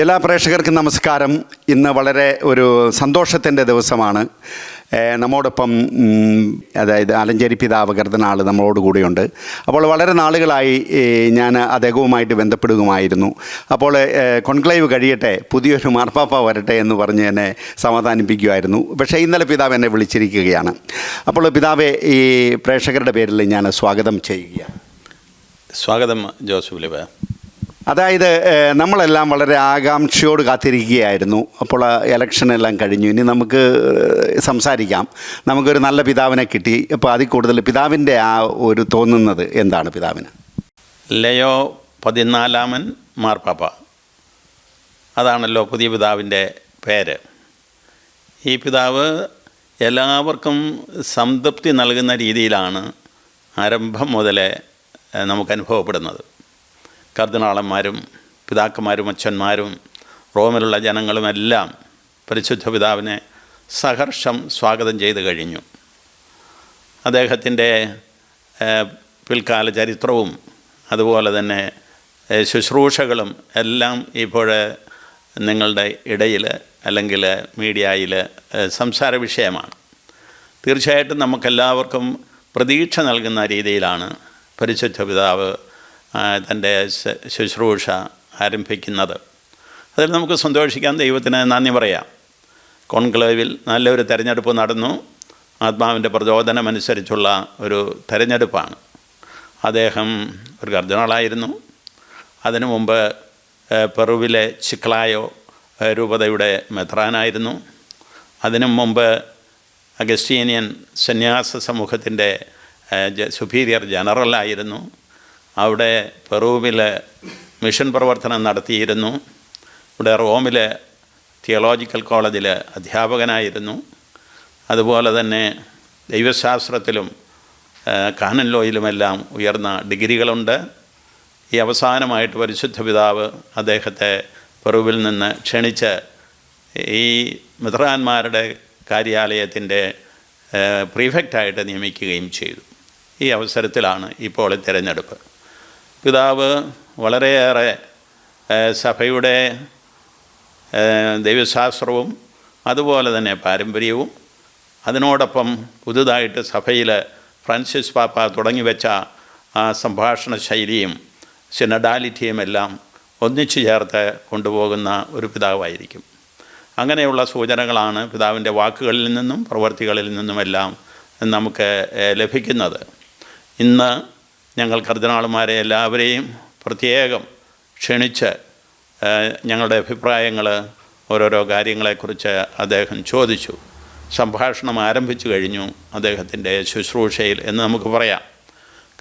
എല്ലാ പ്രേക്ഷകർക്കും നമസ്കാരം. ഇന്ന് വളരെ ഒരു സന്തോഷത്തിന്റെ ദിവസമാണ്. നമ്മോടൊപ്പം അതായത് ആലഞ്ചേരി പിതാവ് കരുതനാൾ നമ്മളോട് കൂടെയുണ്ട്. അപ്പോൾ വളരെ നാളുകളായി ഞാൻ അദ്ദേഹവുമായിട്ട് ബന്ധപ്പെടുകയുമായിരുന്നു. അപ്പോൾ കോൺക്ലേവ് കഴിയട്ടെ പുതിയൊരു മാർപ്പാപ്പ വരട്ടെ എന്ന് പറഞ്ഞ് എന്നെ സമാധാനിപ്പിക്കുമായിരുന്നു. പക്ഷേ ഇന്നലെ പിതാവ് എന്നെ വിളിച്ചിരിക്കുകയാണ്. അപ്പോൾ പിതാവെ ഈ പ്രേക്ഷകരുടെ പേരിൽ ഞാൻ സ്വാഗതം ചെയ്യുകയാണ്. സ്വാഗതം ജോസഫ് ലിബ. അതായത് നമ്മളെല്ലാം വളരെ ആകാംക്ഷയോട് കാത്തിരിക്കുകയായിരുന്നു. അപ്പോൾ ഇലക്ഷൻ എല്ലാം കഴിഞ്ഞു. ഇനി നമുക്ക് സംസാരിക്കാം. നമുക്കൊരു നല്ല പിതാവിനെ കിട്ടി. അപ്പോൾ അതിൽ കൂടുതൽ പിതാവിന്റെ ആ ഒരു തോന്നുന്നത് എന്താണ് പിതാവിന്? ലയോ പതിനാലാമൻ മാർപ്പാപ്പ. അതാണല്ലോ പുതിയ പിതാവിന്റെ പേര്. ഈ പിതാവ് എല്ലാവർക്കും സംതൃപ്തി നൽകുന്ന രീതിയിലാണ് ആരംഭം മുതലേ നമുക്ക് അനുഭവപ്പെടുന്നത്. കർദിനാളന്മാരും പിതാക്കന്മാരും അച്ഛന്മാരും റോമിലുള്ള ജനങ്ങളുമെല്ലാം പരിശുദ്ധ പിതാവിനെ സഹർഷം സ്വാഗതം ചെയ്തു കഴിഞ്ഞു. അദ്ദേഹത്തിന്റെ പിൽക്കാല ചരിത്രവും അതുപോലെ തന്നെ ശുശ്രൂഷകളും എല്ലാം ഇപ്പോൾ നിങ്ങളുടെ ഇടയിൽ അല്ലെങ്കിൽ മീഡിയയിൽ സംസാര വിഷയമാണ്. തീർച്ചയായിട്ടും നമുക്കെല്ലാവർക്കും പ്രതീക്ഷ നൽകുന്ന രീതിയിലാണ് പരിശുദ്ധ പിതാവ് തന്റെ ശുശ്രൂഷ ആരംഭിക്കുന്നത്. അതിൽ നമുക്ക് സന്തോഷിക്കാൻ ദൈവത്തിന് നന്ദി പറയാം. കോൺക്ലേവിൽ നല്ലൊരു തെരഞ്ഞെടുപ്പ് നടന്നു. ആത്മാവിന്റെ പ്രചോദനമനുസരിച്ചുള്ള ഒരു തെരഞ്ഞെടുപ്പാണ്. അദ്ദേഹം ഒരു കർദിനാളായിരുന്നു അതിനു മുമ്പ് പെറുവിലെ ചിക്ലായോ രൂപതയുടെ മെത്രാനായിരുന്നു. അതിനു മുമ്പ് അഗസ്റ്റീനിയൻ സന്യാസ സമൂഹത്തിന്റെ സുപ്പീരിയർ ജനറലായിരുന്നു. അവിടെ പെറൂവിൽ മിഷൻ പ്രവർത്തനം നടത്തിയിരുന്നു. ഇവിടെ റോമിൽ തിയോളജിക്കൽ കോളേജിൽ അധ്യാപകനായിരുന്നു. അതുപോലെ തന്നെ ദൈവശാസ്ത്രത്തിലും കാനൻ ലോയിലുമെല്ലാം ഉയർന്ന ഡിഗ്രികളുണ്ട്. ഈ അവസാനമായിട്ട് പരിശുദ്ധ പിതാവ് അദ്ദേഹത്തെ പെറുവിൽ നിന്ന് ക്ഷണിച്ച് ഈ മിത്രാന്മാരുടെ കാര്യാലയത്തിന്റെ പ്രീഫെക്റ്റായിട്ട് നിയമിക്കുകയും ചെയ്തു. ഈ അവസരത്തിലാണ് ഇപ്പോൾ തിരഞ്ഞെടുപ്പ്. പിതാവ് വളരെയേറെ സഭയുടെ ദൈവശാസ്ത്രവും അതുപോലെ തന്നെ പാരമ്പര്യവും അതിനോടൊപ്പം പുതുതായിട്ട് സഭയിൽ ഫ്രാൻസിസ് പാപ്പ തുടങ്ങി വെച്ച ആ സംഭാഷണ ശൈലിയും സിനഡാലിറ്റിയും എല്ലാം ഒന്നിച്ചു ചേർത്ത് കൊണ്ടുപോകുന്ന ഒരു പിതാവായിരിക്കും. അങ്ങനെയുള്ള സൂചനകളാണ് പിതാവിന്റെ വാക്കുകളിൽ നിന്നും പ്രവർത്തികളിൽ നിന്നുമെല്ലാം നമുക്ക് ലഭിക്കുന്നത്. ഇന്ന് ഞങ്ങൾ കർദിനാളുമാരെ എല്ലാവരെയും പ്രത്യേകം ക്ഷണിച്ച് ഞങ്ങളുടെ അഭിപ്രായങ്ങൾ ഓരോരോ കാര്യങ്ങളെക്കുറിച്ച് അദ്ദേഹം ചോദിച്ചു. സംഭാഷണം ആരംഭിച്ചു കഴിഞ്ഞു അദ്ദേഹത്തിന്റെ ശുശ്രൂഷയിൽ എന്ന് നമുക്ക് പറയാം.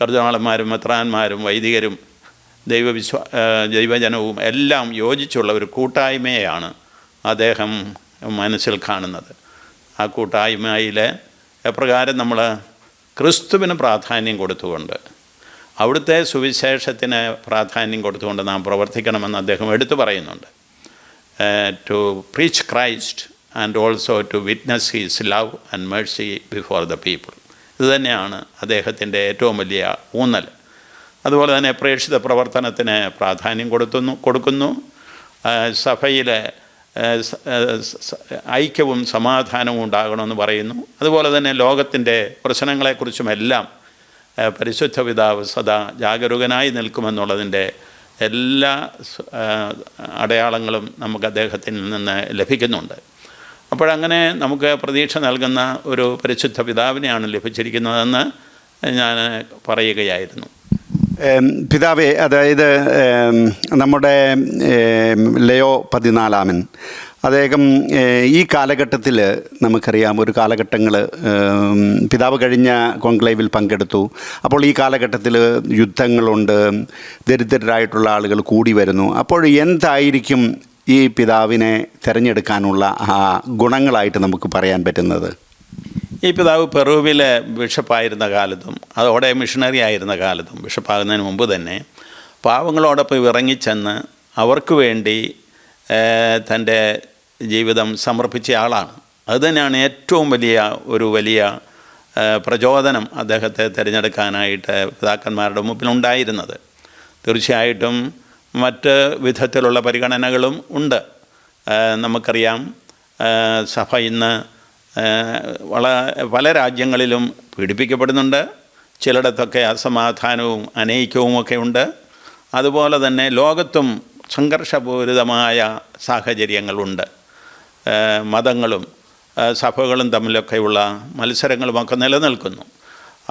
കർദിനാളന്മാരും മെത്രാന്മാരും വൈദികരും ദൈവവിശ്വ ദൈവജനവും എല്ലാം യോജിച്ചുള്ള ഒരു കൂട്ടായ്മയാണ് അദ്ദേഹം മനസ്സിൽ കാണുന്നത്. ആ കൂട്ടായ്മയിൽ എപ്രകാരം നമ്മൾ ക്രിസ്തുവിന് പ്രാധാന്യം കൊടുത്തുകൊണ്ട് അവിടുത്തെ സുവിശേഷത്തിന് പ്രാധാന്യം കൊടുത്തുകൊണ്ട് നാം പ്രവർത്തിക്കണമെന്ന് അദ്ദേഹം എടുത്തു പറയുന്നുണ്ട്. To preach Christ and also to witness his love and mercy before the people ഇത് തന്നെയാണ് അദ്ദേഹത്തിന്റെ ഏറ്റവും വലിയ ഊന്നൽ. അതുപോലെ തന്നെ പ്രേക്ഷിത പ്രവർത്തനത്തിന് പ്രാധാന്യം കൊടുത്തുന്നു കൊടുക്കുന്നു. സഭയിലെ ഐക്യവും സമാധാനവും ഉണ്ടാകണമെന്ന് പറയുന്നു. അതുപോലെ തന്നെ ലോകത്തിന്റെ പ്രശ്നങ്ങളെക്കുറിച്ചുമെല്ലാം പരിശുദ്ധ പിതാവ് സദാ ജാഗരൂകനായി നിൽക്കുമെന്നുള്ളതിന്റെ എല്ലാ അടയാളങ്ങളും നമുക്ക് അദ്ദേഹത്തിൽ നിന്ന് ലഭിക്കുന്നുണ്ട്. അപ്പോഴങ്ങനെ നമുക്ക് പ്രതീക്ഷ നൽകുന്ന ഒരു പരിശുദ്ധ പിതാവിനെയാണ് ലഭിച്ചിരിക്കുന്നതെന്ന് ഞാൻ പറയുകയായിരുന്നു. പിതാവേ അതായത് നമ്മുടെ ലയോ പതിനാലാമൻ. അദ്ദേഹം ഈ കാലഘട്ടത്തിൽ നമുക്കറിയാം ഒരു കാലഘട്ടങ്ങൾ പിതാവ് കഴിഞ്ഞ കോൺക്ലേവിൽ പങ്കെടുത്തു. അപ്പോൾ ഈ കാലഘട്ടത്തിൽ യുദ്ധങ്ങളുണ്ട് ദരിദ്രരായിട്ടുള്ള ആളുകൾ കൂടി വരുന്നു. അപ്പോൾ എന്തായിരിക്കും ഈ പിതാവിനെ തിരഞ്ഞെടുക്കാനുള്ള ആ ഗുണങ്ങളായിട്ട് നമുക്ക് പറയാൻ പറ്റുന്നത്? ഈ പിതാവ് പെറുവിലെ ബിഷപ്പായിരുന്ന കാലത്തും അതോടെ മിഷണറി ആയിരുന്ന കാലത്തും ബിഷപ്പാകുന്നതിന് മുമ്പ് തന്നെ പാവങ്ങളോടൊപ്പം ഇറങ്ങിച്ചെന്ന് അവർക്ക് വേണ്ടി തന്റെ ജീവിതം സമർപ്പിച്ച ആളാണ്. അതുതന്നെയാണ് ഏറ്റവും വലിയ ഒരു വലിയ പ്രചോദനം അദ്ദേഹത്തെ തിരഞ്ഞെടുക്കാനായിട്ട് പിതാക്കന്മാരുടെ മുമ്പിലുണ്ടായിരുന്നത് തീർച്ചയായിട്ടും മറ്റ് വിധത്തിലുള്ള പരിഗണനകളും ഉണ്ട്. നമുക്കറിയാം സഭ ഇന്ന് വള പല രാജ്യങ്ങളിലും പീഡിപ്പിക്കപ്പെടുന്നുണ്ട്. ചിലയിടത്തൊക്കെ അസമാധാനവും അനൈക്യവുമൊക്കെ ഉണ്ട്. അതുപോലെ തന്നെ ലോകത്തും സംഘർഷപൂരിതമായ സാഹചര്യങ്ങളുണ്ട്. മതങ്ങളും സഭകളും തമ്മിലൊക്കെയുള്ള മത്സരങ്ങളുമൊക്കെ നിലനിൽക്കുന്നു.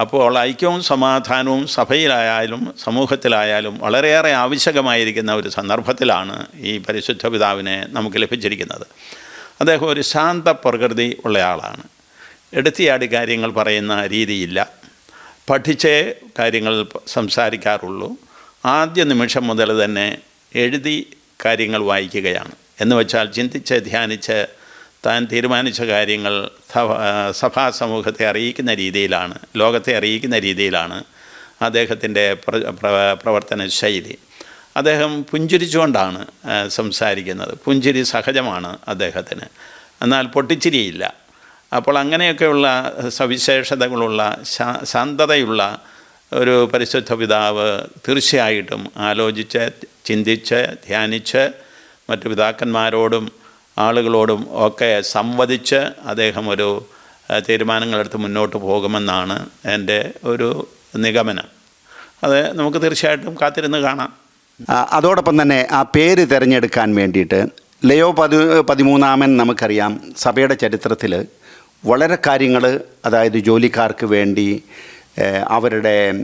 അപ്പോൾ ഐക്യവും സമാധാനവും സഭയിലായാലും സമൂഹത്തിലായാലും വളരെയേറെ ആവശ്യകമായിരിക്കുന്ന ഒരു സന്ദർഭത്തിലാണ് ഈ പരിശുദ്ധ പിതാവിനെ നമുക്ക് ലഭിച്ചിരിക്കുന്നത്. അദ്ദേഹം ഒരു ശാന്ത പ്രകൃതി ഉള്ളയാളാണ്. എടുത്തിയാടി കാര്യങ്ങൾ പറയുന്ന രീതിയില്ല. പഠിച്ചേ കാര്യങ്ങൾ സംസാരിക്കാറുള്ളൂ. ആദ്യ നിമിഷം മുതൽ തന്നെ എഴുതി കാര്യങ്ങൾ വായിക്കുകയാണ്. എന്ന് വെച്ചാൽ ചിന്തിച്ച് ധ്യാനിച്ച് താൻ തീരുമാനിച്ച കാര്യങ്ങൾ സഭാ സമൂഹത്തെ അറിയിക്കുന്ന രീതിയിലാണ് ലോകത്തെ അറിയിക്കുന്ന രീതിയിലാണ് അദ്ദേഹത്തിന്റെ പ്ര പ്ര- പ്രവർത്തന ശൈലി. അദ്ദേഹം പുഞ്ചിരിച്ചുകൊണ്ടാണ് സംസാരിക്കുന്നത്. പുഞ്ചിരി സഹജമാണ് അദ്ദേഹത്തിന്. എന്നാൽ പൊട്ടിച്ചിരിയില്ല. അപ്പോൾ അങ്ങനെയൊക്കെയുള്ള സവിശേഷതകളുള്ള ശാന്തതയുള്ള ഒരു പരിശുദ്ധ പിതാവ് തീർച്ചയായിട്ടും ആലോചിച്ച് ചിന്തിച്ച് ധ്യാനിച്ച് മറ്റു പിതാക്കന്മാരോടും ആളുകളോടും ഒക്കെ സംവദിച്ച് അദ്ദേഹം ഒരു തീരുമാനങ്ങളെടുത്ത് മുന്നോട്ട് പോകുമെന്നാണ് എന്റെ ഒരു നിഗമനം. അത് നമുക്ക് തീർച്ചയായിട്ടും കാത്തിരുന്ന് കാണാം. അതോടൊപ്പം തന്നെ ആ പേര് തിരഞ്ഞെടുക്കാൻ വേണ്ടിയിട്ട് ലയോ പതി പതിമൂന്നാമൻ നമുക്കറിയാം സഭയുടെ ചരിത്രത്തിൽ വളരെ കാര്യങ്ങൾ അതായത് ജോലിക്കാർക്ക് വേണ്ടി അവരുടെ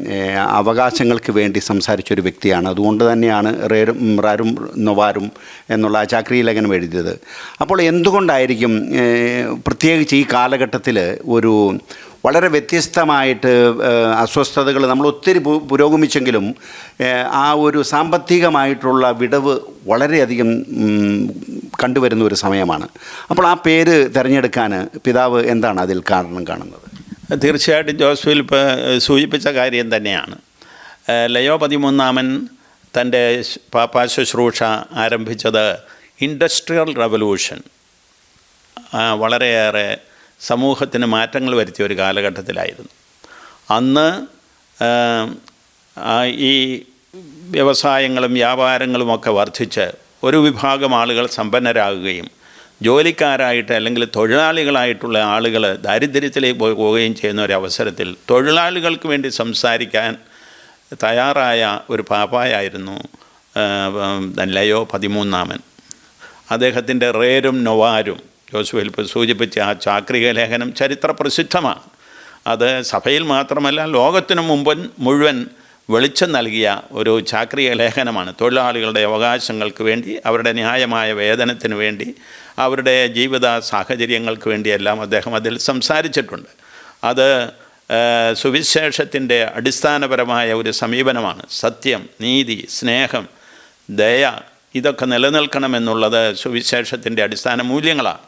അവകാശങ്ങൾക്ക് വേണ്ടി സംസാരിച്ചൊരു വ്യക്തിയാണ്. അതുകൊണ്ട് തന്നെയാണ് റേരും റാരും നൊവാരും എന്നുള്ള ആ ലേഖനം എഴുതിയത്. അപ്പോൾ എന്തുകൊണ്ടായിരിക്കും പ്രത്യേകിച്ച് ഈ കാലഘട്ടത്തിൽ ഒരു വളരെ വ്യത്യസ്തമായിട്ട് അസ്വസ്ഥതകൾ നമ്മൾ ഒത്തിരി പുരോഗമിച്ചെങ്കിലും ആ ഒരു സാമ്പത്തികമായിട്ടുള്ള വിടവ് വളരെയധികം കണ്ടുവരുന്ന ഒരു സമയമാണ്. അപ്പോൾ ആ പേര് തിരഞ്ഞെടുക്കാൻ പിതാവ് എന്താണ് അതിൽ കാരണം കാണുന്നത്? തീർച്ചയായിട്ടും ജോസ് ഫിലിപ്പ് സൂചിപ്പിച്ച കാര്യം തന്നെയാണ്. ലയോ പതിമൂന്നാമൻ തന്റെ പാപ്പാ ശുശ്രൂഷ ആരംഭിച്ചത് ഇൻഡസ്ട്രിയൽ റവല്യൂഷൻ. വളരെയേറെ സമൂഹത്തിന് മാറ്റങ്ങൾ വരുത്തിയ ഒരു കാലഘട്ടത്തിലായിരുന്നു. അന്ന് ഈ വ്യവസായങ്ങളും വ്യാപാരങ്ങളുമൊക്കെ വർദ്ധിച്ച് ഒരു വിഭാഗം ആളുകൾ സമ്പന്നരാകുകയും ജോലിക്കാരായിട്ട് അല്ലെങ്കിൽ തൊഴിലാളികളായിട്ടുള്ള ആളുകൾ ദാരിദ്ര്യത്തിലേക്ക് പോവുകയും ചെയ്യുന്ന ഒരു അവസരത്തിൽ തൊഴിലാളികൾക്ക് വേണ്ടി സംസാരിക്കാൻ തയ്യാറായ ഒരു പാപ്പായായിരുന്നു ലയോ പതിമൂന്നാമൻ. അദ്ദേഹത്തിന്റെ റേരും നൊവാരും ജോസുഫിൽ ഇപ്പോൾ സൂചിപ്പിച്ച ആ ചാക്രിക ലേഖനം ചരിത്ര പ്രസിദ്ധമാണ്. അത് സഭയിൽ മാത്രമല്ല ലോകത്തിനു മുമ്പൻ മുഴുവൻ വെളിച്ചം നൽകിയ ഒരു ചാക്രിക ലേഖനമാണ്. തൊഴിലാളികളുടെ അവകാശങ്ങൾക്ക് വേണ്ടി അവരുടെ ന്യായമായ വേതനത്തിന് വേണ്ടി അവരുടെ ജീവിത സാഹചര്യങ്ങൾക്ക് വേണ്ടിയെല്ലാം അദ്ദേഹം അതിൽ സംസാരിച്ചിട്ടുണ്ട്. അത് സുവിശേഷത്തിന്റെ അടിസ്ഥാനപരമായ ഒരു സമീപനമാണ്. സത്യം നീതി സ്നേഹം ദയ ഇതൊക്കെ നിലനിൽക്കണമെന്നുള്ളത് സുവിശേഷത്തിന്റെ അടിസ്ഥാന മൂല്യങ്ങളാണ്.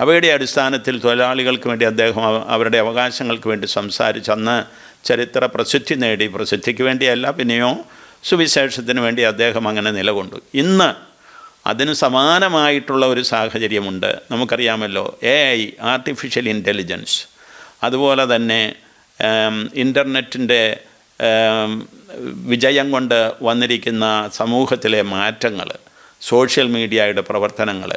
അവയുടെ അടിസ്ഥാനത്തിൽ തൊഴിലാളികൾക്ക് വേണ്ടി അദ്ദേഹം അവരുടെ അവകാശങ്ങൾക്ക് വേണ്ടി സംസാരിച്ച് അന്ന് ചരിത്ര പ്രസിദ്ധി നേടി. പ്രസിദ്ധിക്ക് വേണ്ടിയല്ല പിന്നെയോ സുവിശേഷത്തിന് വേണ്ടി അദ്ദേഹം അങ്ങനെ നിലകൊണ്ടു. ഇന്ന് അതിന് സമാനമായിട്ടുള്ള ഒരു സാഹചര്യമുണ്ട്. നമുക്കറിയാമല്ലോ എ ഐ ആർട്ടിഫിഷ്യൽ ഇന്റലിജൻസ് അതുപോലെ തന്നെ ഇന്റർനെറ്റിന്റെ വിജയം കൊണ്ട് വന്നിരിക്കുന്ന സമൂഹത്തിലെ മാറ്റങ്ങൾ സോഷ്യൽ മീഡിയയുടെ പ്രവർത്തനങ്ങൾ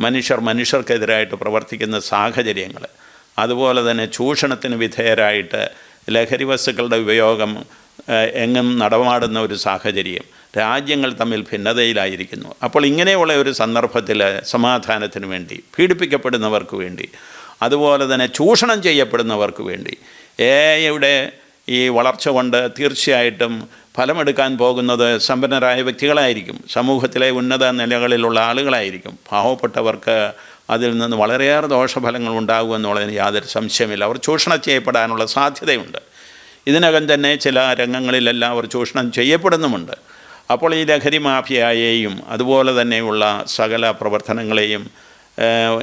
മനുഷ്യർ മനുഷ്യർക്കെതിരായിട്ട് പ്രവർത്തിക്കുന്ന സാഹചര്യങ്ങൾ അതുപോലെ തന്നെ ചൂഷണത്തിന് വിധേയരായിട്ട് ലഹരി വസ്തുക്കളുടെ ഉപയോഗം എങ്ങും നടമാടുന്ന ഒരു സാഹചര്യം. രാജ്യങ്ങൾ തമ്മിൽ ഭിന്നതയിലായിരിക്കുന്നു. അപ്പോൾ ഇങ്ങനെയുള്ള ഒരു സന്ദർഭത്തിൽ സമാധാനത്തിന് വേണ്ടി പീഡിപ്പിക്കപ്പെടുന്നവർക്ക് വേണ്ടി അതുപോലെ തന്നെ ചൂഷണം ചെയ്യപ്പെടുന്നവർക്ക് വേണ്ടി എയുടെ ഈ വളർച്ച കൊണ്ട് തീർച്ചയായിട്ടും ഫലമെടുക്കാൻ പോകുന്നത് സമ്പന്നരായ വ്യക്തികളായിരിക്കും. സമൂഹത്തിലെ ഉന്നത നിലകളിലുള്ള ആളുകളായിരിക്കും. പാവപ്പെട്ടവർക്ക് അതിൽ നിന്ന് വളരെയേറെ ദോഷഫലങ്ങൾ ഉണ്ടാകുമെന്നുള്ളതിന് യാതൊരു സംശയമില്ല. അവർ ചൂഷണം ചെയ്യപ്പെടാനുള്ള സാധ്യതയുണ്ട്. ഇതിനകം തന്നെ ചില രംഗങ്ങളിലെല്ലാം അവർ ചൂഷണം ചെയ്യപ്പെടുന്നുമുണ്ട്. അപ്പോൾ ഈ ലഹരി മാഫിയയെയും അതുപോലെ തന്നെയുള്ള സകല പ്രവർത്തനങ്ങളെയും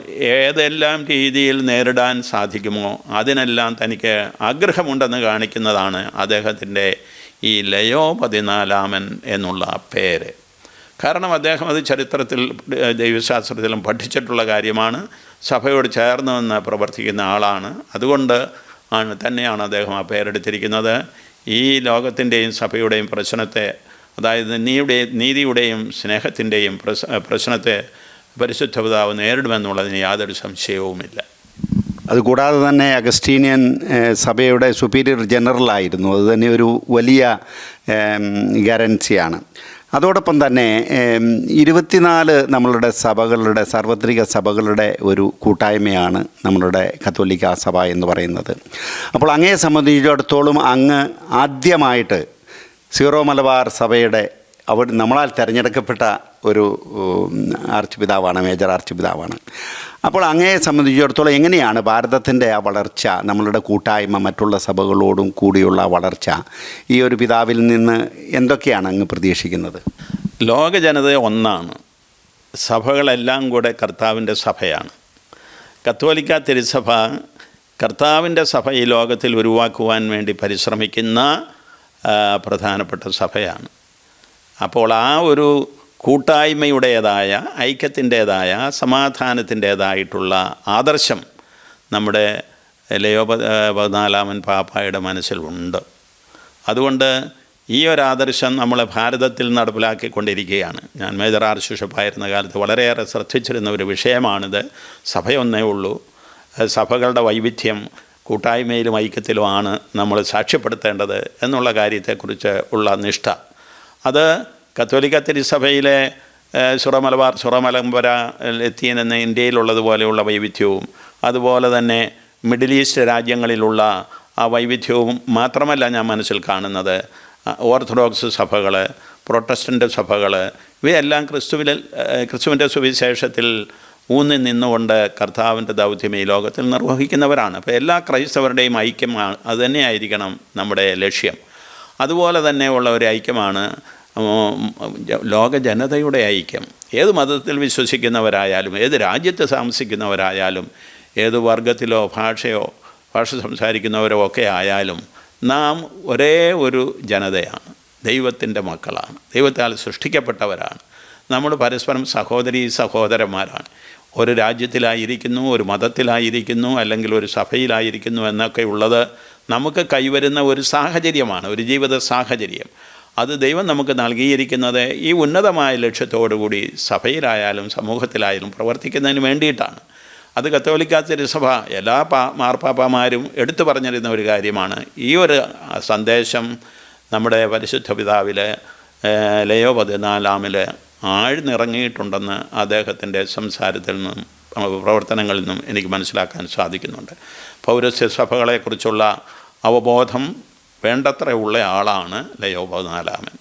ഏതെല്ലാം രീതിയിൽ നേരിടാൻ സാധിക്കുമോ അതിനെല്ലാം തനിക്ക് ആഗ്രഹമുണ്ടെന്ന് കാണിക്കുന്നതാണ് അദ്ദേഹത്തിന്റെ ഈ ലയോ പതിനാലാമൻ എന്നുള്ള പേര്. കാരണം അദ്ദേഹം അത് ചരിത്രത്തിൽ ദൈവശാസ്ത്രത്തിലും പഠിച്ചിട്ടുള്ള കാര്യമാണ്. സഭയോട് ചേർന്ന് നിന്ന് പ്രവർത്തിക്കുന്ന ആളാണ്. അതുകൊണ്ട് ആണ് തന്നെയാണ് അദ്ദേഹം ആ പേരെടുത്തിരിക്കുന്നത്. ഈ ലോകത്തിന്റെയും സഭയുടെയും പ്രശ്നത്തെ അതായത് നീയുടെ നീതിയുടെയും സ്നേഹത്തിന്റെയും പ്രശ് പ്രശ്നത്തെ പരിശുദ്ധ പിതാവ് നേരിടുമെന്നുള്ളതിന് യാതൊരു സംശയവുമില്ല. അതുകൂടാതെ തന്നെ അഗസ്റ്റീനിയൻ സഭയുടെ സുപ്പീരിയർ ജനറലായിരുന്നു. അത് തന്നെ ഒരു വലിയ ഗ്യാരൻസിയാണ് അതോടൊപ്പം തന്നെ ഇരുപത്തിനാല് നമ്മളുടെ സഭകളുടെ സാർവത്രിക സഭകളുടെ ഒരു കൂട്ടായ്മയാണ് നമ്മളുടെ കത്തോലിക്ക സഭ എന്ന് പറയുന്നത്. അപ്പോൾ അങ്ങയെ സംബന്ധിച്ചിടത്തോളം അങ്ങ് ആദ്യമായിട്ട് സീറോ മലബാർ സഭയുടെ അവർ നമ്മളാൽ തിരഞ്ഞെടുക്കപ്പെട്ട ഒരു ആർച്ച് പിതാവാണ് മേജർ ആർച്ച് പിതാവാണ്. അപ്പോൾ അങ്ങയെ സംബന്ധിച്ചിടത്തോളം എങ്ങനെയാണ് ഭാരതത്തിന്റെ ആ വളർച്ച നമ്മളുടെ കൂട്ടായ്മ മറ്റുള്ള സഭകളോടും കൂടിയുള്ള വളർച്ച ഈ ഒരു പിതാവിൽ നിന്ന് എന്തൊക്കെയാണ് അങ്ങ് പ്രതീക്ഷിക്കുന്നത്? ലോക ജനത ഒന്നാണ്. സഭകളെല്ലാം കൂടെ കർത്താവിന്റെ സഭയാണ്. കത്തോലിക്ക തിരുസഭ കർത്താവിന്റെ സഭ ഈ ലോകത്തിൽ ഉരുവാക്കുവാൻ വേണ്ടി പരിശ്രമിക്കുന്ന പ്രധാനപ്പെട്ട സഭയാണ്. അപ്പോൾ ആ ഒരു കൂട്ടായ്മയുടേതായ ഐക്യത്തിന്റേതായ സമാധാനത്തിന്റേതായിട്ടുള്ള ആദർശം നമ്മുടെ ലയോ പതിനാലാമൻ പാപ്പായുടെ മനസ്സിലുണ്ട്. അതുകൊണ്ട് ഈ ഒരു ആദർശം നമ്മൾ ഭാരതത്തിൽ നടപ്പിലാക്കിക്കൊണ്ടിരിക്കുകയാണ്. ഞാൻ മേജർ ആർച്ച് ശിഷപ്പായിരുന്ന കാലത്ത് വളരെയേറെ ശ്രദ്ധിച്ചിരുന്ന ഒരു വിഷയമാണിത്. സഭയൊന്നേ ഉള്ളൂ. സഭകളുടെ വൈവിധ്യം കൂട്ടായ്മയിലും ഐക്യത്തിലുമാണ് നമ്മൾ സാക്ഷ്യപ്പെടുത്തേണ്ടത് എന്നുള്ള കാര്യത്തെക്കുറിച്ച് ഉള്ള നിഷ്ഠ. അത് കത്തോലിക്ക തിരുസഭയിലെ സുറമലബാർ സുറമലമ്പര ലത്തീൻ എന്ന ഇന്ത്യയിലുള്ളതുപോലെയുള്ള വൈവിധ്യവും അതുപോലെ തന്നെ മിഡിൽ ഈസ്റ്റ് രാജ്യങ്ങളിലുള്ള ആ വൈവിധ്യവും മാത്രമല്ല ഞാൻ മനസ്സിൽ കാണുന്നത്. ഓർത്തഡോക്സ് സഭകൾ പ്രൊട്ടസ്റ്റന്റ് സഭകൾ ഇവയെല്ലാം ക്രിസ്തുവിൽ ക്രിസ്തുവിന്റെ സുവിശേഷത്തിൽ ഊന്നി നിന്നുകൊണ്ട് കർത്താവിന്റെ ദൗത്യം ഈ ലോകത്തിൽ നിർവഹിക്കുന്നവരാണ്. അപ്പോൾ എല്ലാ ക്രൈസ്തവരുടെയും ഐക്യമാണ് അതുതന്നെയായിരിക്കണം നമ്മുടെ ലക്ഷ്യം. അതുപോലെ തന്നെ ഉള്ള ഒരു ഐക്യമാണ് ലോക ജനതയുടെ ഐക്യം. ഏത് മതത്തിൽ വിശ്വസിക്കുന്നവരായാലും ഏത് രാജ്യത്ത് താമസിക്കുന്നവരായാലും ഏത് വർഗത്തിലോ ഭാഷയോ ഭാഷ സംസാരിക്കുന്നവരോ ഒക്കെ ആയാലും നാം ഒരേ ഒരു ജനതയാണ്. ദൈവത്തിന്റെ മക്കളാണ്. ദൈവത്താൽ സൃഷ്ടിക്കപ്പെട്ടവരാണ്. നമ്മൾ പരസ്പരം സഹോദരി സഹോദരന്മാരാണ്. ഒരു രാജ്യത്തിലായിരിക്കുന്നു ഒരു മതത്തിലായിരിക്കുന്നു അല്ലെങ്കിൽ ഒരു സഭയിലായിരിക്കുന്നു എന്നൊക്കെ ഉള്ളത് നമുക്ക് കൈവരുന്ന ഒരു സാഹചര്യമാണ് ഒരു ജീവിത സാഹചര്യം. അത് ദൈവം നമുക്ക് നൽകിയിരിക്കുന്നത് ഈ ഉന്നതമായ ലക്ഷ്യത്തോടുകൂടി സഭയിലായാലും സമൂഹത്തിലായാലും പ്രവർത്തിക്കുന്നതിന് വേണ്ടിയിട്ടാണ്. അത് കത്തോലിക്ക തിരുസഭ എല്ലാ പാ മാർപ്പാപ്പമാരും എടുത്തു പറഞ്ഞിരുന്ന ഒരു കാര്യമാണ്. ഈ ഒരു സന്ദേശം നമ്മുടെ പരിശുദ്ധ പിതാവിൽ ലയോ പതിനാലാമിൽ ആഴ്ന്നിറങ്ങിയിട്ടുണ്ടെന്ന് അദ്ദേഹത്തിന്റെ സംസാരത്തിൽ നിന്നും പ്രവർത്തനങ്ങളിൽ നിന്നും എനിക്ക് മനസ്സിലാക്കാൻ സാധിക്കുന്നുണ്ട്. പൗരസ്യ സഭകളെക്കുറിച്ചുള്ള അവബോധം വേണ്ടത്ര ഉള്ള ആളാണ് ലയോപനാലാമൻ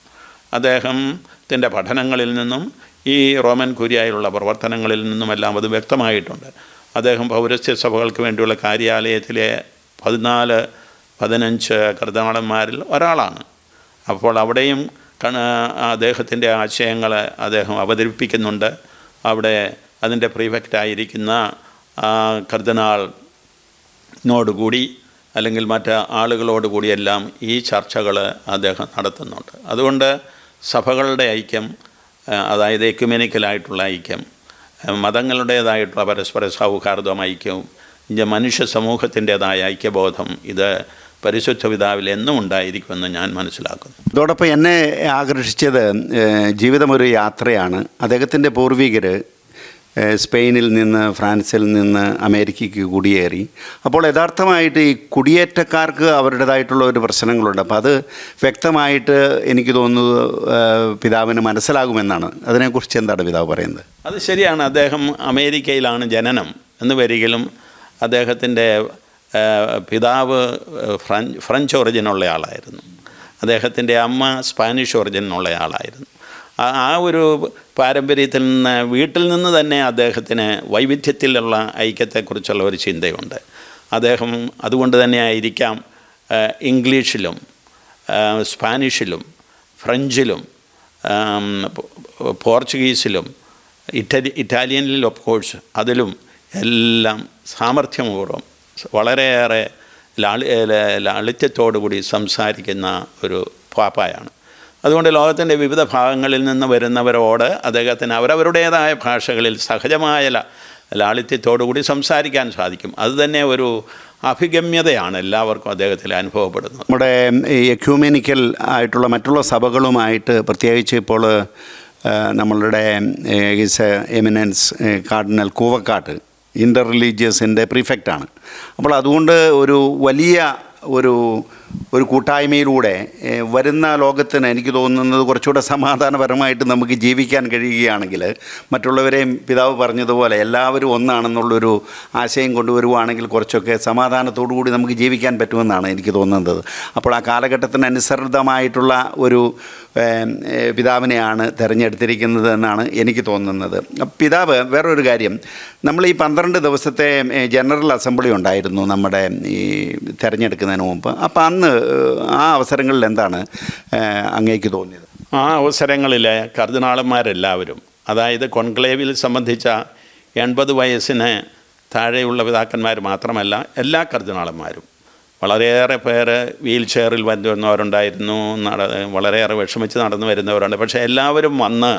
അദ്ദേഹത്തിന്റെ പഠനങ്ങളിൽ നിന്നും ഈ റോമൻ കുര്യായുള്ള പ്രവർത്തനങ്ങളിൽ നിന്നുമെല്ലാം അത് വ്യക്തമായിട്ടുണ്ട്. അദ്ദേഹം പൗരസ്ത്യ സഭകൾക്ക് വേണ്ടിയുള്ള കാര്യാലയത്തിലെ പതിനാല് പതിനഞ്ച് കർദ്ദാളന്മാരിൽ ഒരാളാണ്. അപ്പോൾ അവിടെയും കണ അദ്ദേഹത്തിന്റെ ആശയങ്ങൾ അദ്ദേഹം അവതരിപ്പിക്കുന്നുണ്ട്. അവിടെ അതിന്റെ പ്രീഫെക്റ്റായിരിക്കുന്ന കർദനാളിനോടുകൂടി അല്ലെങ്കിൽ മറ്റ് ആളുകളോടുകൂടിയെല്ലാം ഈ ചർച്ചകൾ അദ്ദേഹം നടത്തുന്നുണ്ട്. അതുകൊണ്ട് സഭകളുടെ ഐക്യം അതായത് എക്യുമെനിക്കലായിട്ടുള്ള ഐക്യം മതങ്ങളുടേതായിട്ടുള്ള പരസ്പര സൗഹാർദ്ദം ഐക്യവും മനുഷ്യ സമൂഹത്തിന്റേതായ ഐക്യബോധം ഇത് പരിശുദ്ധ പിതാവിൽ എന്നും ഉണ്ടായിരിക്കുമെന്ന് ഞാൻ മനസ്സിലാക്കുന്നു. അതോടൊപ്പം എന്നെ ആകർഷിച്ചത് ജീവിതമൊരു യാത്രയാണ്. അദ്ദേഹത്തിന്റെ പൂർവികർ സ്പെയിനിൽ നിന്ന് ഫ്രാൻസിൽ നിന്ന് അമേരിക്കയ്ക്ക് കുടിയേറി. അപ്പോൾ യഥാർത്ഥമായിട്ട് ഈ കുടിയേറ്റക്കാർക്ക് അവരുടേതായിട്ടുള്ള ഒരു പ്രശ്നങ്ങളുണ്ട്. അപ്പോൾ അത് വ്യക്തമായിട്ട് എനിക്ക് തോന്നുന്നത് പിതാവിന് മനസ്സിലാകുമെന്നാണ്. അതിനെക്കുറിച്ച് എന്താണ് പിതാവ് പറയുന്നത്? അത് ശരിയാണ്. അദ്ദേഹം അമേരിക്കയിലാണ് ജനനം. എന്ന് വരികിലും അദ്ദേഹത്തിന്റെ പിതാവ് ഫ്രഞ്ച് ഫ്രഞ്ച് ഒറിജിനുള്ള ആളായിരുന്നു. അദ്ദേഹത്തിന്റെ അമ്മ സ്പാനിഷ് ഒറിജിനുള്ള ആളായിരുന്നു. ആ- ഒരു പാരമ്പര്യത്തിൽ നിന്ന് വീട്ടിൽ നിന്ന് തന്നെ അദ്ദേഹത്തിന് വൈവിധ്യത്തിലുള്ള ഐക്യത്തെക്കുറിച്ചുള്ള ഒരു ചിന്തയുണ്ട്. അദ്ദേഹം അതുകൊണ്ട് തന്നെ ആയിരിക്കാം ഇംഗ്ലീഷിലും സ്പാനിഷിലും ഫ്രഞ്ചിലും പോർച്ചുഗീസിലും ഇറ്റലി ഇറ്റാലിയനിൽ ഓഫ് കോഴ്സ് അതിലും എല്ലാം സാമർഥ്യപൂർവം വളരെയേറെ ലാളി കൂടി ലാളിത്യത്തോടുകൂടി സംസാരിക്കുന്ന ഒരു പാപ്പായാണ്. അതുകൊണ്ട് ലോകത്തിന്റെ വിവിധ ഭാഗങ്ങളിൽ നിന്ന് വരുന്നവരോട് അദ്ദേഹത്തിന് അവരവരുടേതായ ഭാഷകളിൽ സഹജമായ ല- ലാളിത്യത്തോടു കൂടി സംസാരിക്കാൻ സാധിക്കും. അതുതന്നെ ഒരു അഭിഗമ്യതയാണ് എല്ലാവർക്കും അദ്ദേഹത്തിൽ അനുഭവപ്പെടുന്നത്. നമ്മുടെ ഈ എക്യൂമെനിക്കൽ ആയിട്ടുള്ള മറ്റുള്ള സഭകളുമായിട്ട് പ്രത്യേകിച്ച് ഇപ്പോൾ നമ്മളുടെ his eminence cardinal Koovakad inter റിലീജിയസിന്റെ പ്രീഫെക്റ്റാണ് അപ്പോൾ അതുകൊണ്ട് ഒരു വലിയ ഒരു ഒരു കൂട്ടായ്മയിലൂടെ വരുന്ന ലോകത്തിന് എനിക്ക് തോന്നുന്നത് കുറച്ചുകൂടെ സമാധാനപരമായിട്ട് നമുക്ക് ജീവിക്കാൻ കഴിയുകയാണെങ്കിൽ മറ്റുള്ളവരെയും പിതാവ് പറഞ്ഞതുപോലെ എല്ലാവരും ഒന്നാണെന്നുള്ളൊരു ആശയം കൊണ്ടുവരുവാണെങ്കിൽ കുറച്ചൊക്കെ സമാധാനത്തോടു കൂടി നമുക്ക് ജീവിക്കാൻ പറ്റുമെന്നാണ് എനിക്ക് തോന്നുന്നത്. അപ്പോൾ ആ കാലഘട്ടത്തിന് അനുസൃതമായിട്ടുള്ള ഒരു പിതാവിനെയാണ് തിരഞ്ഞെടുത്തിരിക്കുന്നത് എന്നാണ് എനിക്ക് തോന്നുന്നത്. പിതാവ് വേറൊരു കാര്യം. നമ്മൾ ഈ പന്ത്രണ്ട് ദിവസത്തെ ജനറൽ അസംബ്ലി ഉണ്ടായിരുന്നു നമ്മുടെ ഈ തിരഞ്ഞെടുക്കുന്നതിന് മുമ്പ്. അപ്പോൾ അന്ന് ആ അവസരങ്ങളിൽ എന്താണ് അങ്ങേക്ക് തോന്നിയത്? ആ അവസരങ്ങളിൽ കർദിനാളന്മാരെല്ലാവരും അതായത് കോൺക്ലേവിൽ സംബന്ധിച്ച എൺപത് വയസ്സിന് താഴെയുള്ള പിതാക്കന്മാർ മാത്രമല്ല എല്ലാ കർദിനാളന്മാരും വളരെയേറെ പേര് വീൽ ചെയറിൽ വരുന്നവരുണ്ടായിരുന്നു നട വളരെയേറെ വിഷമിച്ച് നടന്നു വരുന്നവരുണ്ട്. പക്ഷേ എല്ലാവരും വന്ന്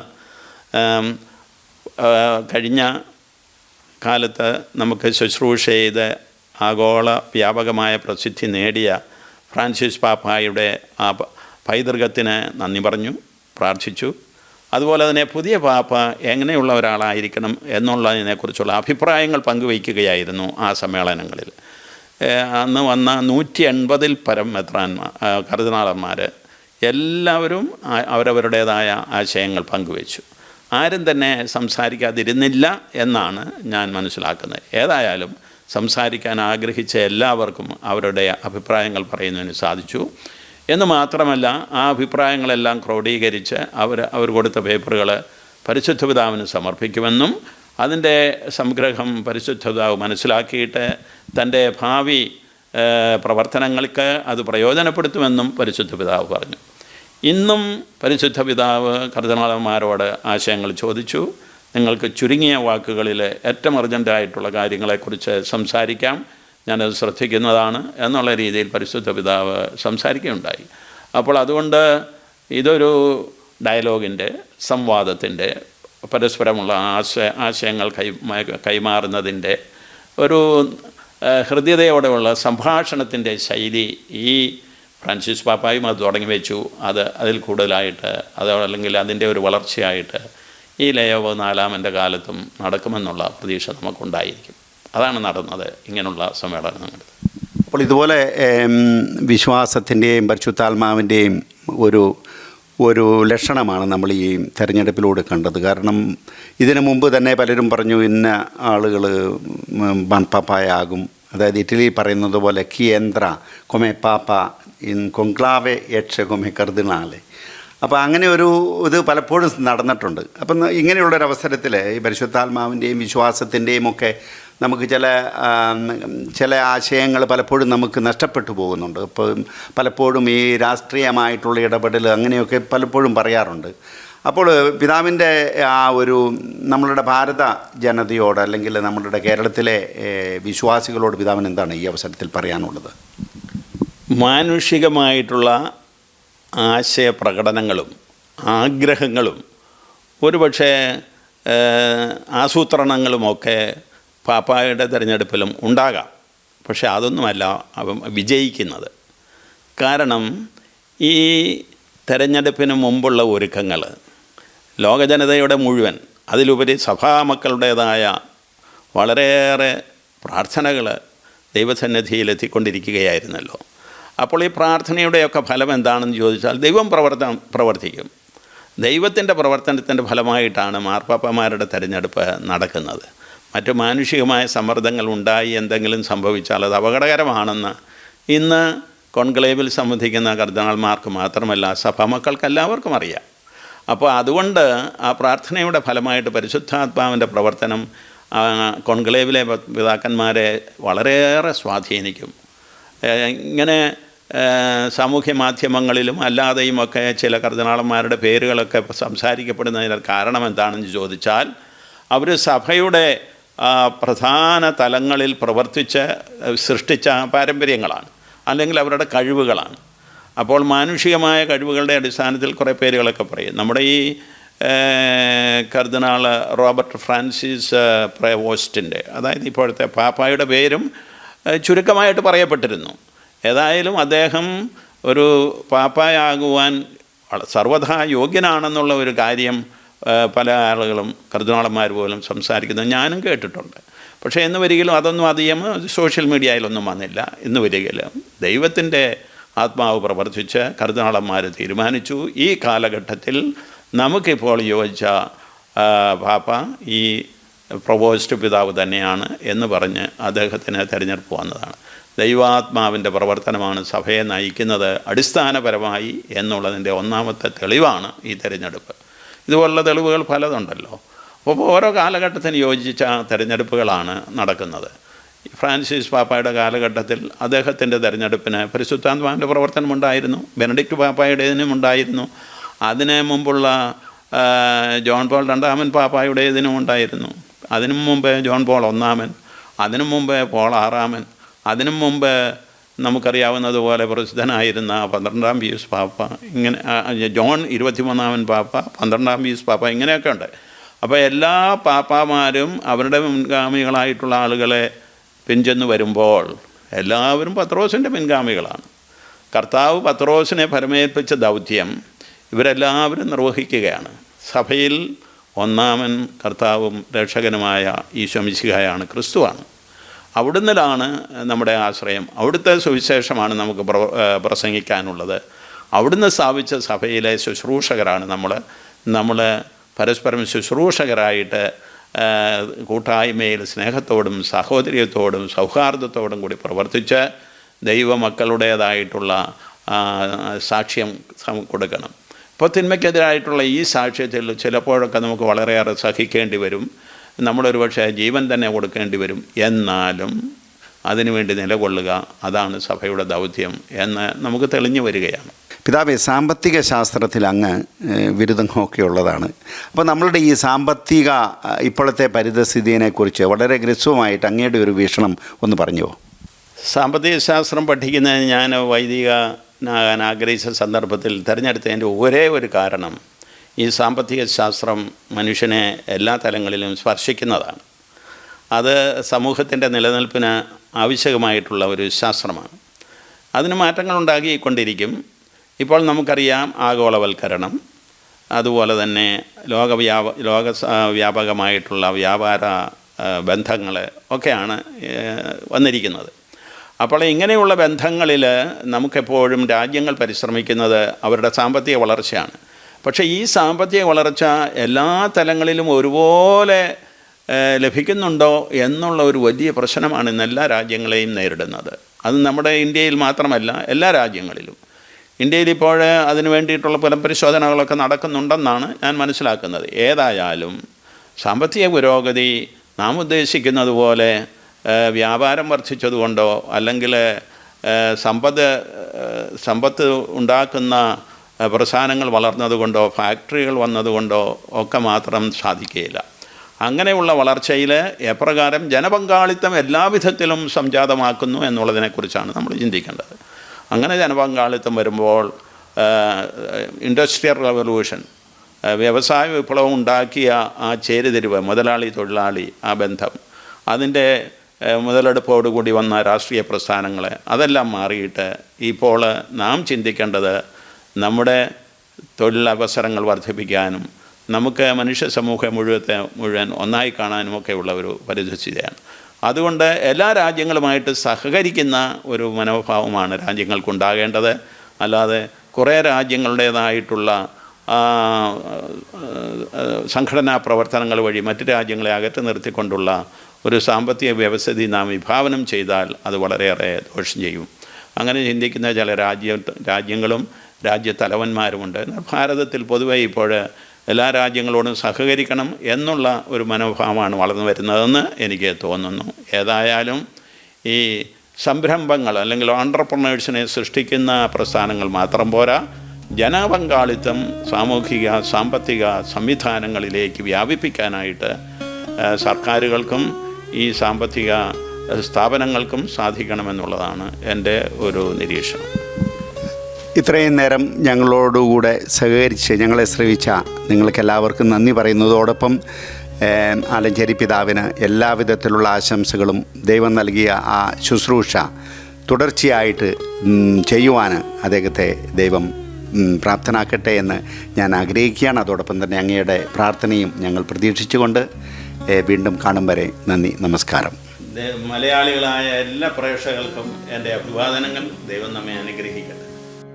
കഴിഞ്ഞ കാലത്ത് നമുക്ക് ശുശ്രൂഷ ചെയ്ത് ആഗോള വ്യാപകമായ പ്രസിദ്ധി നേടിയ ഫ്രാൻസിസ് പാപ്പായുടെ ആ പൈതൃകത്തിന് നന്ദി പറഞ്ഞു പ്രാർത്ഥിച്ചു. അതുപോലെ തന്നെ പുതിയ പാപ്പ എങ്ങനെയുള്ള ഒരാളായിരിക്കണം എന്നുള്ളതിനെക്കുറിച്ചുള്ള അഭിപ്രായങ്ങൾ പങ്കുവയ്ക്കുകയായിരുന്നു ആ സമ്മേളനങ്ങളിൽ. അന്ന് വന്ന നൂറ്റി എൺപതിൽ പരം മെത്രാന്മാർ കർദിനാളന്മാർ എല്ലാവരും അവരവരുടേതായ ആശയങ്ങൾ പങ്കുവച്ചു. ആരും തന്നെ സംസാരിക്കാതിരുന്നില്ല എന്നാണ് ഞാൻ മനസ്സിലാക്കുന്നത്. ഏതായാലും സംസാരിക്കാൻ ആഗ്രഹിച്ച എല്ലാവർക്കും അവരുടെ അഭിപ്രായങ്ങൾ പറയുന്നതിന് സാധിച്ചു. എന്ന് മാത്രമല്ല ആ അഭിപ്രായങ്ങളെല്ലാം ക്രോഡീകരിച്ച് അവർ അവർ കൊടുത്ത പേപ്പറുകൾ പരിശുദ്ധ പിതാവിന് സമർപ്പിക്കുമെന്നും അതിന്റെ സംഗ്രഹം പരിശുദ്ധ പിതാവ് മനസ്സിലാക്കിയിട്ട് തന്റെ ഭാവി പ്രവർത്തനങ്ങൾക്ക് അത് പ്രയോജനപ്പെടുത്തുമെന്നും പരിശുദ്ധ പിതാവ് പറഞ്ഞു. ഇന്നും പരിശുദ്ധ പിതാവ് കർദിനാളന്മാരോട് ആശയങ്ങൾ ചോദിച്ചു. നിങ്ങൾക്ക് ചുരുങ്ങിയ വാക്കുകളിൽ ഏറ്റവും അർജന്റായിട്ടുള്ള കാര്യങ്ങളെക്കുറിച്ച് സംസാരിക്കാം. ഞാനത് ശ്രദ്ധിക്കുന്നതാണ് എന്നുള്ള രീതിയിൽ പരിശുദ്ധ പിതാവ് സംസാരിക്കുകയുണ്ടായി. അപ്പോൾ അതുകൊണ്ട് ഇതൊരു ഡയലോഗിന്റെ സംവാദത്തിന്റെ പരസ്പരമുള്ള ആശയ ആശയങ്ങൾ കൈ കൈമാറുന്നതിന്റെ ഒരു ഹൃദ്യതയോടെയുള്ള സംഭാഷണത്തിന്റെ ശൈലി ഈ ഫ്രാൻസിസ് പാപ്പായും അത് തുടങ്ങി വെച്ചു. അത് അതിൽ കൂടുതലായിട്ട് അത് അല്ലെങ്കിൽ അതിന്റെ ഒരു വളർച്ചയായിട്ട് ഈ ലേ ഓവർ നാലാമന്റെ കാലത്തും നടക്കുമെന്നുള്ള പ്രതീക്ഷ നമുക്കുണ്ടായിരിക്കും. അതാണ് നടന്നത് ഇങ്ങനെയുള്ള സമ്മേളനങ്ങൾ അപ്പോൾ ഇതുപോലെ വിശ്വാസത്തിന്റെയും പരിശുദ്ധാത്മാവിന്റെയും ഒരു ഒരു ലക്ഷണമാണ് നമ്മൾ ഈ തെരഞ്ഞെടുപ്പിലൂടെ കണ്ടത്. കാരണം ഇതിനു മുമ്പ് തന്നെ പലരും പറഞ്ഞു ഇന്ന ആളുകൾ മൺപാപ്പായാകും അതായത് ഇറ്റലിയിൽ പറയുന്നത് പോലെ കിയേന്ദ്ര കൊമെ പാപ്പ ഇൻ കൊങ്ക്ലാവെ യക്ഷ കൊമെ കർദിനാലെ അപ്പോൾ അങ്ങനെ ഒരു ഇത് പലപ്പോഴും നടന്നിട്ടുണ്ട്. അപ്പം ഇങ്ങനെയുള്ളൊരു അവസരത്തിൽ ഈ പരിശുദ്ധാത്മാവിന്റെയും വിശ്വാസത്തിന്റെയും ഒക്കെ നമുക്ക് ചില ചില ആശയങ്ങൾ പലപ്പോഴും നമുക്ക് നഷ്ടപ്പെട്ടു പോകുന്നുണ്ട്. ഇപ്പോൾ പലപ്പോഴും ഈ രാഷ്ട്രീയമായിട്ടുള്ള ഇടപെടൽ അങ്ങനെയൊക്കെ പലപ്പോഴും പറയാറുണ്ട്. അപ്പോൾ പിതാവിന്റെ ആ ഒരു നമ്മളുടെ ഭാരത ജനതയോട് അല്ലെങ്കിൽ നമ്മളുടെ കേരളത്തിലെ വിശ്വാസികളോട് പിതാവിന് എന്താണ് ഈ അവസരത്തിൽ പറയാനുള്ളത്? മാനുഷികമായിട്ടുള്ള ആശയപ്രകടനങ്ങളും ആഗ്രഹങ്ങളും ഒരുപക്ഷെ ആസൂത്രണങ്ങളുമൊക്കെ പാപ്പായുടെ തിരഞ്ഞെടുപ്പിലും ഉണ്ടാകാം. പക്ഷെ അതൊന്നുമല്ല അവ വിജയിക്കുന്നത്. കാരണം ഈ തെരഞ്ഞെടുപ്പിന് മുമ്പുള്ള ഒരുക്കങ്ങൾ ലോകജനതയുടെ മുഴുവൻ അതിലുപരി സഭാമക്കളുടേതായ വളരെയേറെ പ്രാർത്ഥനകൾ ദൈവസന്നിധിയിൽ എത്തിക്കൊണ്ടിരിക്കുകയായിരുന്നല്ലോ അപ്പോൾ ഈ പ്രാർത്ഥനയുടെയൊക്കെ ഫലം എന്താണെന്ന് ചോദിച്ചാൽ ദൈവം പ്രവർത്തനം പ്രവർത്തിക്കും. ദൈവത്തിന്റെ പ്രവർത്തനത്തിന്റെ ഫലമായിട്ടാണ് മാർപ്പാപ്പമാരുടെ തിരഞ്ഞെടുപ്പ് നടക്കുന്നത്. മറ്റു മാനുഷികമായ സമ്മർദ്ദങ്ങൾ ഉണ്ടായി എന്തെങ്കിലും സംഭവിച്ചാൽ അത് അപകടകരമാണെന്ന് ഇന്ന് കോൺക്ലേവിൽ സംബന്ധിക്കുന്ന കർദ്ദനാൾമാർക്ക് മാത്രമല്ല സഭാമക്കൾക്ക് എല്ലാവർക്കും അറിയാം. അപ്പോൾ അതുകൊണ്ട് ആ പ്രാർത്ഥനയുടെ ഫലമായിട്ട് പരിശുദ്ധാത്മാവിന്റെ പ്രവർത്തനം കോൺക്ലേവിലെ പിതാക്കന്മാരെ വളരെയേറെ സ്വാധീനിക്കും. ഇങ്ങനെ സാമൂഹ്യ മാധ്യമങ്ങളിലും അല്ലാതെയും ഒക്കെ ചില കർദിനാളന്മാരുടെ പേരുകളൊക്കെ സംസാരിക്കപ്പെടുന്നതിന് കാരണം എന്താണെന്ന് ചോദിച്ചാൽ അവർ സഭയുടെ പ്രധാന തലങ്ങളിൽ പ്രവർത്തിച്ച് സൃഷ്ടിച്ച പാരമ്പര്യങ്ങളാണ്. അല്ലെങ്കിൽ അവരുടെ കഴിവുകളാണ്. അപ്പോൾ മാനുഷികമായ കഴിവുകളുടെ അടിസ്ഥാനത്തിൽ കുറേ പേരുകളൊക്കെ പറയും. നമ്മുടെ ഈ കർദിനാൾ റോബർട്ട് ഫ്രാൻസിസ് പ്രേവോസ്റ്റിന്റെ അതായത് ഇപ്പോഴത്തെ പാപ്പായുടെ പേരും ചുരുക്കമായിട്ട് പറയപ്പെട്ടിരുന്നു. ഏതായാലും അദ്ദേഹം ഒരു പാപ്പായാകുവാൻ സർവഥാ യോഗ്യനാണെന്നുള്ള ഒരു കാര്യം പല ആളുകളും കർദിനാളന്മാർ പോലും സംസാരിക്കുന്നത് ഞാനും കേട്ടിട്ടുണ്ട്. പക്ഷേ ഇന്ന് വരികയിലും അതൊന്നും അധികം സോഷ്യൽ മീഡിയയിലൊന്നും വന്നില്ല. ഇന്ന് വരികയിലും ദൈവത്തിന്റെ ആത്മാവ് പ്രവർത്തിച്ച് കർദിനാളന്മാർ തീരുമാനിച്ചു. ഈ കാലഘട്ടത്തിൽ നമുക്കിപ്പോൾ യോജിച്ച പാപ്പ ഈ പ്രവോസ്റ്റ് പിതാവ് തന്നെയാണ് എന്ന് പറഞ്ഞ് അദ്ദേഹത്തിന് തിരഞ്ഞെടുപ്പ് വന്നതാണ്. ദൈവാത്മാവിന്റെ പ്രവർത്തനമാണ് സഭയെ നയിക്കുന്നത് അടിസ്ഥാനപരമായി എന്നുള്ളതിന്റെ ഒന്നാമത്തെ തെളിവാണ് ഈ തിരഞ്ഞെടുപ്പ്. ഇതുപോലുള്ള തെളിവുകൾ പലതുണ്ടല്ലോ. അപ്പോൾ ഓരോ കാലഘട്ടത്തിന് യോജിച്ച തിരഞ്ഞെടുപ്പുകളാണ് നടക്കുന്നത്. ഫ്രാൻസിസ് പാപ്പായുടെ കാലഘട്ടത്തിൽ അദ്ദേഹത്തിന്റെ തിരഞ്ഞെടുപ്പിന് പരിശുദ്ധാത്മാവിന്റെ പ്രവർത്തനമുണ്ടായിരുന്നു ബെനഡിക്റ്റ് പാപ്പായുടേതിനും ഉണ്ടായിരുന്നു അതിന് മുമ്പുള്ള ജോൺ പോൾ രണ്ടാമൻ പാപ്പായുടേതിനും ഉണ്ടായിരുന്നു അതിനു മുമ്പ് ജോൺ പോൾ ഒന്നാമൻ അതിനു മുമ്പ് പോൾ ആറാമൻ അതിനു മുമ്പ് നമുക്കറിയാവുന്നതുപോലെ പ്രസിദ്ധനായിരുന്ന പന്ത്രണ്ടാം പീസ് പാപ്പ ഇങ്ങനെ ജോൺ ഇരുപത്തിമൂന്നാമൻ പാപ്പ പന്ത്രണ്ടാം പീസ് പാപ്പ ഇങ്ങനെയൊക്കെ ഉണ്ട്. അപ്പോൾ എല്ലാ പാപ്പാമാരും അവരുടെ മുൻഗാമികളായിട്ടുള്ള ആളുകളെ പിഞ്ചെന്ന് വരുമ്പോൾ എല്ലാവരും പത്രോസിന്റെ പിൻഗാമികളാണ്. കർത്താവ് പത്രോസിനെ പരമേൽപ്പിച്ച ദൗത്യം ഇവരെല്ലാവരും നിർവഹിക്കുകയാണ്. സഭയിൽ ഒന്നാമൻ കർത്താവും രക്ഷകനുമായ ഈശോമിശിഹായാണ് ക്രിസ്തുവാണ്. അവിടുന്നിലാണ് നമ്മുടെ ആശ്രയം. അവിടുത്തെ സുവിശേഷമാണ് നമുക്ക് പ്ര പ്രസംഗിക്കാനുള്ളത്. അവിടുന്ന് സ്ഥാപിച്ച സഭയിലെ ശുശ്രൂഷകരാണ് നമ്മൾ നമ്മൾ പരസ്പരം ശുശ്രൂഷകരായിട്ട് കൂട്ടായ്മയിൽ സ്നേഹത്തോടും സഹോദര്യത്തോടും സൗഹാർദ്ദത്തോടും കൂടി പ്രവർത്തിച്ച് ദൈവമക്കളുടേതായിട്ടുള്ള സാക്ഷ്യം കൊടുക്കണം. ഇപ്പോൾ തിന്മയ്ക്കെതിരായിട്ടുള്ള ഈ സാക്ഷ്യത്തിൽ ചിലപ്പോഴൊക്കെ നമുക്ക് വളരെയേറെ സഹിക്കേണ്ടി വരും. നമ്മളൊരു പക്ഷേ ജീവൻ തന്നെ കൊടുക്കേണ്ടി വരും. എന്നാലും അതിനുവേണ്ടി നിലകൊള്ളുക അതാണ് സഭയുടെ ദൗത്യം എന്ന് നമുക്ക് തെളിഞ്ഞു വരികയാണ്. പിതാവേ സാമ്പത്തിക ശാസ്ത്രത്തിൽ അങ്ങ് ബിരുദമൊക്കെ ഉള്ളതാണ്. അപ്പോൾ നമ്മളുടെ ഈ സാമ്പത്തിക ഇപ്പോഴത്തെ പരിതസ്ഥിതിയെക്കുറിച്ച് വളരെ ഹ്രസ്വമായിട്ട് അങ്ങയുടെ ഒരു വീക്ഷണം ഒന്ന് പറഞ്ഞുവോ? സാമ്പത്തിക ശാസ്ത്രം പഠിക്കുന്ന ഞാൻ വൈദികനാകാൻ ആഗ്രഹിച്ച സന്ദർഭത്തിൽ തിരഞ്ഞെടുത്തതിന്റെ ഒരേ ഒരു കാരണം ഈ സാമ്പത്തിക ശാസ്ത്രം മനുഷ്യനെ എല്ലാ തലങ്ങളിലും സ്പർശിക്കുന്നതാണ്. അത് സമൂഹത്തിന്റെ നിലനിൽപ്പിന് ആവശ്യകമായിട്ടുള്ള ഒരു ശാസ്ത്രമാണ്. അതിന് മാറ്റങ്ങൾ ഉണ്ടാക്കിക്കൊണ്ടിരിക്കും ഇപ്പോൾ നമുക്കറിയാം ആഗോളവൽക്കരണം അതുപോലെ തന്നെ ലോകവ്യാപ ലോക വ്യാപകമായിട്ടുള്ള വ്യാപാര ബന്ധങ്ങൾ ഒക്കെയാണ് വന്നിരിക്കുന്നത്. അപ്പോൾ ഇങ്ങനെയുള്ള ബന്ധങ്ങളിൽ നമുക്കെപ്പോഴും രാജ്യങ്ങൾ പരിശ്രമിക്കുന്നത് അവരുടെ സാമ്പത്തിക വളർച്ചയാണ്. പക്ഷേ ഈ സാമ്പത്തിക വളർച്ച എല്ലാ തലങ്ങളിലും ഒരുപോലെ ലഭിക്കുന്നുണ്ടോ എന്നുള്ള ഒരു വലിയ പ്രശ്നമാണ് ഇന്ന് എല്ലാ രാജ്യങ്ങളെയും നേരിടുന്നത്. അത് നമ്മുടെ ഇന്ത്യയിൽ മാത്രമല്ല എല്ലാ രാജ്യങ്ങളിലും. ഇന്ത്യയിൽ ഇപ്പോൾ അതിന് വേണ്ടിയിട്ടുള്ള പുനഃപരിശോധനകളൊക്കെ നടക്കുന്നുണ്ടെന്നാണ് ഞാൻ മനസ്സിലാക്കുന്നത്. ഏതായാലും സാമ്പത്തിക പുരോഗതി നാം ഉദ്ദേശിക്കുന്നത് പോലെ വ്യാപാരം വർദ്ധിച്ചതുകൊണ്ടോ അല്ലെങ്കിൽ സമ്പത്ത് സമ്പത്ത് ഉണ്ടാക്കുന്ന പ്രസ്ഥാനങ്ങൾ വളർന്നതുകൊണ്ടോ ഫാക്ടറികൾ വന്നതുകൊണ്ടോ ഒക്കെ മാത്രം സാധിക്കുകയില്ല അങ്ങനെയുള്ള വളർച്ചയിൽ എപ്രകാരം ജനപങ്കാളിത്തം എല്ലാവിധത്തിലും സംജാതമാക്കുന്നു എന്നുള്ളതിനെക്കുറിച്ചാണ് നമ്മൾ ചിന്തിക്കേണ്ടത്. അങ്ങനെ ജനപങ്കാളിത്തം വരുമ്പോൾ ഇൻഡസ്ട്രിയൽ റവല്യൂഷൻ വ്യവസായ വിപ്ലവം ഉണ്ടാക്കിയ ആ ചേരുതിരിവ് മുതലാളി തൊഴിലാളി ആ ബന്ധം അതിന്റെ മുതലെടുപ്പോടുകൂടി വന്ന രാഷ്ട്രീയ പ്രസ്ഥാനങ്ങൾ അതെല്ലാം മാറിയിട്ട് ഇപ്പോൾ നാം ചിന്തിക്കേണ്ടത് നമ്മുടെ തൊഴിലവസരങ്ങൾ വർദ്ധിപ്പിക്കാനും നമുക്ക് മനുഷ്യ സമൂഹം മുഴുവത്തെ മുഴുവൻ ഒന്നായി കാണാനും ഒക്കെയുള്ള ഒരു പരിതസ്ഥിതിയാണ്. അതുകൊണ്ട് എല്ലാ രാജ്യങ്ങളുമായിട്ട് സഹകരിക്കുന്ന ഒരു മനോഭാവമാണ് രാജ്യങ്ങൾക്കുണ്ടാകേണ്ടത്. അല്ലാതെ കുറേ രാജ്യങ്ങളുടേതായിട്ടുള്ള സംഘടനാ പ്രവർത്തനങ്ങൾ വഴി മറ്റ് രാജ്യങ്ങളെ അകറ്റി നിർത്തിക്കൊണ്ടുള്ള ഒരു സാമ്പത്തിക വ്യവസ്ഥിതി നാം വിഭാവനം ചെയ്താൽ അത് വളരെയേറെ ദോഷം ചെയ്യും. അങ്ങനെ ചിന്തിക്കുന്ന ചില രാജ്യ രാജ്യങ്ങളും രാജ്യത്തലവന്മാരുമുണ്ട് എന്നാൽ ഭാരതത്തിൽ പൊതുവെ ഇപ്പോൾ എല്ലാ രാജ്യങ്ങളോടും സഹകരിക്കണം എന്നുള്ള ഒരു മനോഭാവമാണ് വളർന്നു വരുന്നതെന്ന് എനിക്ക് തോന്നുന്നു. ഏതായാലും ഈ സംരംഭങ്ങൾ അല്ലെങ്കിൽ ഓണ്ടർപ്രണേഴ്സിനെ സൃഷ്ടിക്കുന്ന പ്രസ്ഥാനങ്ങൾ മാത്രം പോരാ. ജനപങ്കാളിത്തം സാമൂഹിക സാമ്പത്തിക സംവിധാനങ്ങളിലേക്ക് വ്യാപിപ്പിക്കാനായിട്ട് സർക്കാരുകൾക്കും ഈ സാമ്പത്തിക സ്ഥാപനങ്ങൾക്കും സാധിക്കണമെന്നുള്ളതാണ് എന്റെ ഒരു നിരീക്ഷണം. ഇത്രയും നേരം ഞങ്ങളോടുകൂടെ സഹകരിച്ച് ഞങ്ങളെ ശ്രവിച്ച നിങ്ങൾക്കെല്ലാവർക്കും നന്ദി പറയുന്നതോടൊപ്പം ആലഞ്ചേരി പിതാവിന് എല്ലാവിധത്തിലുള്ള ആശംസകളും ദൈവം നൽകിയ ആ ശുശ്രൂഷ തുടർച്ചയായിട്ട് ചെയ്യുവാൻ അദ്ദേഹത്തെ ദൈവം പ്രാപ്തനാക്കട്ടെ എന്ന് ഞാൻ ആഗ്രഹിക്കുകയാണ്. അതോടൊപ്പം തന്നെ അങ്ങയുടെ പ്രാർത്ഥനയും ഞങ്ങൾ പ്രതീക്ഷിച്ചുകൊണ്ട് വീണ്ടും കാണും വരെ. നന്ദി നമസ്കാരം. മലയാളികളായ എല്ലാ പ്രേക്ഷകർക്കും എന്റെ അഭിവാദനങ്ങൾ ദൈവം നമ്മെ അനുഗ്രഹിക്കട്ടെ.